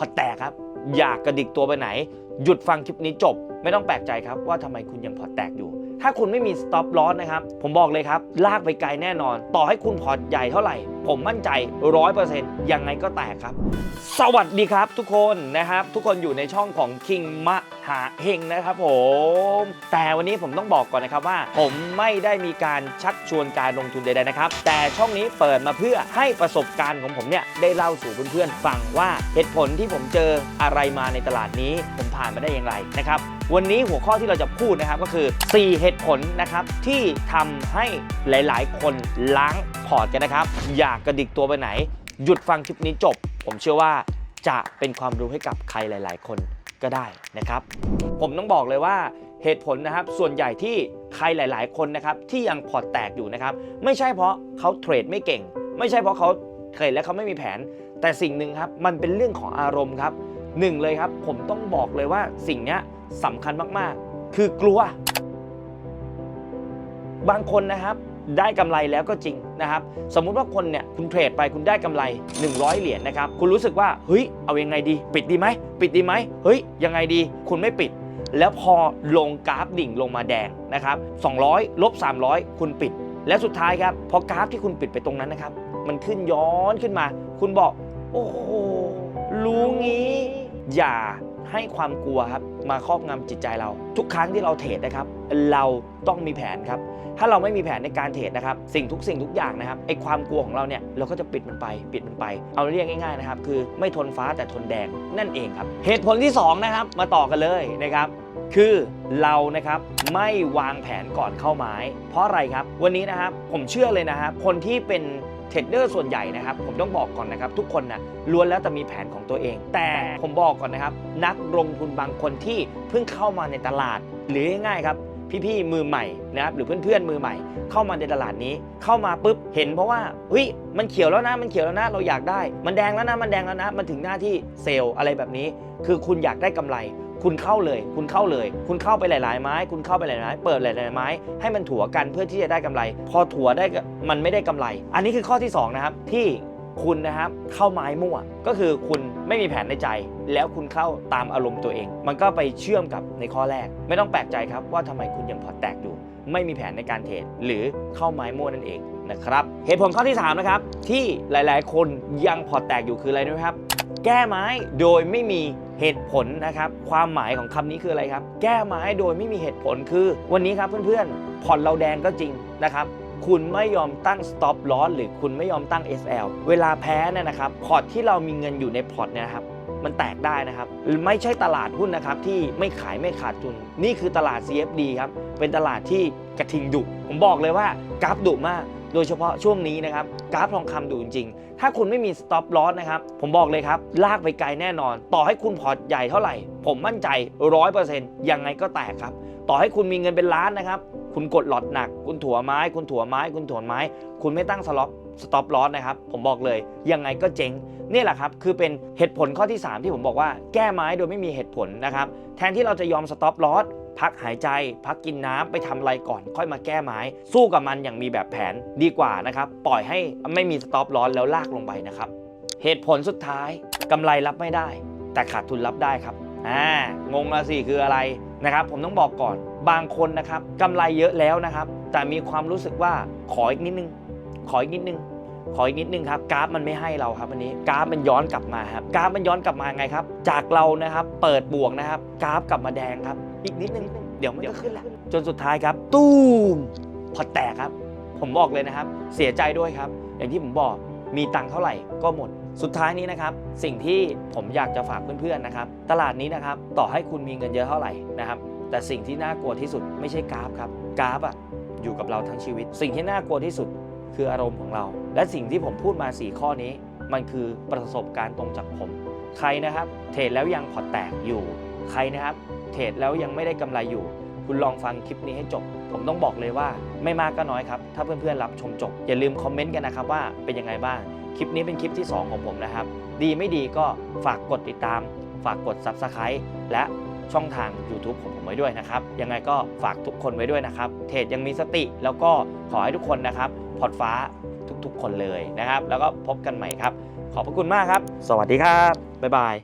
พอแตกครับ อยากกระดิกตัวไปไหน หยุดฟังคลิปนี้จบ ไม่ต้องแปลกใจครับว่าทำไมคุณยังพอแตกอยู่ ถ้าคุณไม่มี stop loss นะครับ ผมบอกเลยครับ ลากไปไกลแน่นอน ต่อให้คุณพอร์ตใหญ่เท่าไหร่ ผมมั่นใจ 100%ยังไงก็แตกครับ สวัสดีครับทุกคนนะครับ ทุกคนอยู่ในช่องของ King มหาเฮงนะครับผม แต่วันนี้ผมต้องบอกก่อนนะครับว่า ผมไม่ได้มีการชักชวนการลงทุนใดๆนะครับ แต่ช่องนี้เปิดมาเพื่อให้ประสบการณ์ของผมเนี่ยได้เล่าสู่เพื่อนๆฟังว่าเหตุผลที่ผมเจออะไรมาในตลาดนี้ ผมผ่านมาได้อย่างไรนะครับวันนี้หัวข้อที่เราจะพูดนะครับก็คือ 4 เหตุผลนะครับที่ทำให้หลาย ๆ คนล้าง พอร์ตกันนะครับ อยากกระดิกตัวไปไหน หยุดฟังคลิปนี้จบ ผมเชื่อว่าจะเป็นความรู้ให้กับใครหลาย ๆ คนก็ได้นะครับ ผมต้องบอกเลยว่าเหตุผลนะครับ ส่วนใหญ่ที่ใครหลาย ๆ คนนะครับที่ยังพอร์ตแตกอยู่นะครับ ไม่ใช่เพราะเขาเทรดไม่เก่ง ไม่ใช่เพราะเขาเทรดแล้วเขาไม่มีแผน แต่สิ่งหนึ่งครับมันเป็นเรื่องของอารมณ์ครับหนึ่งเลยครับผมต้องบอกเลยว่าสิ่งนี้สำคัญมาก ๆ คือกลัว บางคนนะครับ ได้กำไรแล้วก็จริงนะครับสมมุติว่าคนเนี่ยคุณเทรดไปคุณได้กำไร 100 เหรียญนะครับคุณรู้สึกว่าเฮ้ยเอายังไงดี ปิดดีไหมปิดดีไหมเฮ้ยยังไงดีคุณไม่ปิด แล้วพอลงกราฟดิ่งลงมาแดงนะครับ200ลบ300 คุณปิด แล้วสุดท้ายครับพอกราฟที่คุณปิดไปตรงนั้นนะครับมันขึ้นย้อนขึ้นมา คุณบอก โอ้โหรู้งี้ อย่าให้ความกลัวครับ มาครอบงำจิตใจเรา ทุกครั้งที่เราเทรดนะครับ เราต้องมีแผนครับ ถ้าเราไม่มีแผนในการเทรดนะครับ สิ่งทุกสิ่งทุกอย่างนะครับไอความกลัวของเราเนี่ยเราก็จะปิดมันไป ปิดมันไป เอาเรียกง่ายๆนะครับ คือไม่ทนฟ้าแต่ทนแดงนั่นเองครับ เหตุผลที่สองนะครับ มาต่อกันเลยนะครับคือเรานะครับไม่วางแผนก่อนเข้าไม้ เพราะอะไรครับ วันนี้นะครับผมเชื่อเลยนะครับคนที่เป็น เทรดเดอร์ส่วนใหญ่นะครับ ผมต้องบอกก่อนนะครับ ทุกคนนะล้วนแล้วแต่มีแผนของตัวเอง แต่ผมบอกก่อนนะครับ นักลงทุนบางคนที่เพิ่งเข้ามาในตลาด หรือง่ายๆครับพี่ๆมือใหม่นะครับหรือเพื่อนๆมือใหม่ เข้ามาในตลาดนี้ เข้ามาปุ๊บเห็นเพราะว่าเฮ้ยมันเขียวแล้วนะมันเขียวแล้วนะเราอยากได้ มันแดงแล้วนะมันแดงแล้วนะ มันถึงหน้าที่เซลล์อะไรแบบนี้ คือคุณอยากได้กำไร คุณเข้าเลย คุณเข้าเลย คุณเข้าไปหลาย ๆ ไม้ คุณเข้าไปหลายๆไม้เปิดหลาย ๆ ไม้ ให้มันถัวกันเพื่อที่จะได้กำไร พอถัวได้ก็มันไม่ได้กำไร อันนี้คือข้อที่สองนะครับ ที่คุณนะครับเข้าไม้มั่ว ก็คือคุณไม่มีแผนในใจ แล้วคุณเข้าตามอารมณ์ตัวเอง มันก็ไปเชื่อมกับในข้อแรก ไม่ต้องแปลกใจครับว่าทำไมคุณยังพอแตกอยู่ ไม่มีแผนในการเทรดหรือเข้าไม้มั่วนั่นเองนะครับเหตุผลข้อที่สามนะครับ ที่หลาย ๆ คนยังพอแตกอยู่คืออะไรรู้ไหมครับ แก้ไม้โดยไม่มี เหตุผลนะครับ ความหมายของคำนี้คืออะไรครับ แก้ไม้โดยไม่มีเหตุผลคือ วันนี้ครับเพื่อนๆ ผ่อนเราแดงก็จริงนะครับคุณไม่ยอมตั้ง stop loss หรือคุณไม่ยอมตั้ง SL เวลาแพ้เนี่ยนะครับพอร์ตที่เรามีเงินอยู่ในพอร์ตเนี่ยครับมันแตกได้นะครับ ไม่ใช่ตลาดหุ้นนะครับที่ไม่ขายไม่ขาดทุน นี่คือตลาด CFD ครับ เป็นตลาดที่กระทิงดุ ผมบอกเลยว่ากราฟดุมาก โดยเฉพาะช่วงนี้นะครับกราฟทองคำดูจริงๆถ้าคุณไม่มีสต็อปลอสนะครับ ผมบอกเลยครับ ลากไปไกลแน่นอน ต่อให้คุณพอร์ตใหญ่เท่าไหร่ ผมมั่นใจ 100%ยังไงก็แตกครับ ต่อให้คุณมีเงินเป็นล้านนะครับ คุณกดหลอดหนัก คุณถั่วไม้ คุณถั่วไม้ คุณถั่วไม้ คุณไม่ตั้งสล็อป สต็อปลอสนะครับ ผมบอกเลย ยังไงก็เจ๊งนี่แหละครับ คือเป็นเหตุผลข้อที่ 3 ที่ผมบอกว่าแก้ไม้โดยไม่มีเหตุผลนะครับ แทนที่เราจะยอมสต็อปลอสพักหายใจ พักกินน้ำไปทำอะไรก่อน ค่อยมาแก้ไม้ สู้กับมันอย่างมีแบบแผนดีกว่านะครับ ปล่อยให้ไม่มีสต็อปลอสแล้วลากลงไปนะครับ เหตุผลสุดท้ายกำไรรับไม่ได้ แต่ขาดทุนรับได้ครับอ่างงละสิคืออะไรนะครับ ผมต้องบอกก่อนบางคนนะครับกำไรเยอะแล้วนะครับ แต่มีความรู้สึกว่าขออีกนิดนึง ขออีกนิดนึง ขออีกนิดนึงครับกราฟมันไม่ให้เราครับวันนี้กราฟมันย้อนกลับมาครับกราฟมันย้อนกลับมาไงครับ จากเรานะครับเปิดบวกนะครับกราฟกลับมาแดงครับ อีกนิดนึงเดี๋ยวมันก็ขึ้นแล้วจนสุดท้ายครับ ตู้มพอแตกครับ ผมบอกเลยนะครับ เสียใจด้วยครับ อย่างที่ผมบอกมีตังค์เท่าไหร่ก็หมดสุดท้ายนี้นะครับ สิ่งที่ผมอยากจะฝากเพื่อนๆนะครับ ตลาดนี้นะครับ ต่อให้คุณมีเงินเยอะเท่าไหร่นะครับ แต่สิ่งที่น่ากลัวที่สุดไม่ใช่กราฟครับ กราฟอะอยู่กับเราทั้งชีวิต สิ่งที่น่ากลัวที่สุด คืออารมณ์ของเรา และสิ่งที่ผมพูดมา 4 ข้อนี้ มันคือประสบการณ์ตรงจากผม ใครนะครับ เทรดแล้วยังพอแตกอยู่ ใครนะครับ เทรดแล้วยังไม่ได้กำไรอยู่ คุณลองฟังคลิปนี้ให้จบ ผมต้องบอกเลยว่าไม่มากก็น้อยครับ ถ้าเพื่อนๆรับชมจบ อย่าลืมคอมเมนต์กันนะครับว่าเป็นยังไงบ้าง คลิปนี้เป็นคลิปที่ 2 ของผมนะครับ ดีไม่ดีก็ฝากกดติดตาม ฝากกด Subscribe และ ช่องทาง YouTube ของผมไว้ด้วยนะครับ ยังไงก็ฝากทุกคนไว้ด้วยนะครับ เทรดยังมีสติ แล้วก็ขอให้ทุกคนนะครับ พอร์ตฟ้าทุกๆ คนเลยนะครับ แล้วก็พบกันใหม่ครับ ขอบพระคุณมากครับ สวัสดีครับ บ๊ายบาย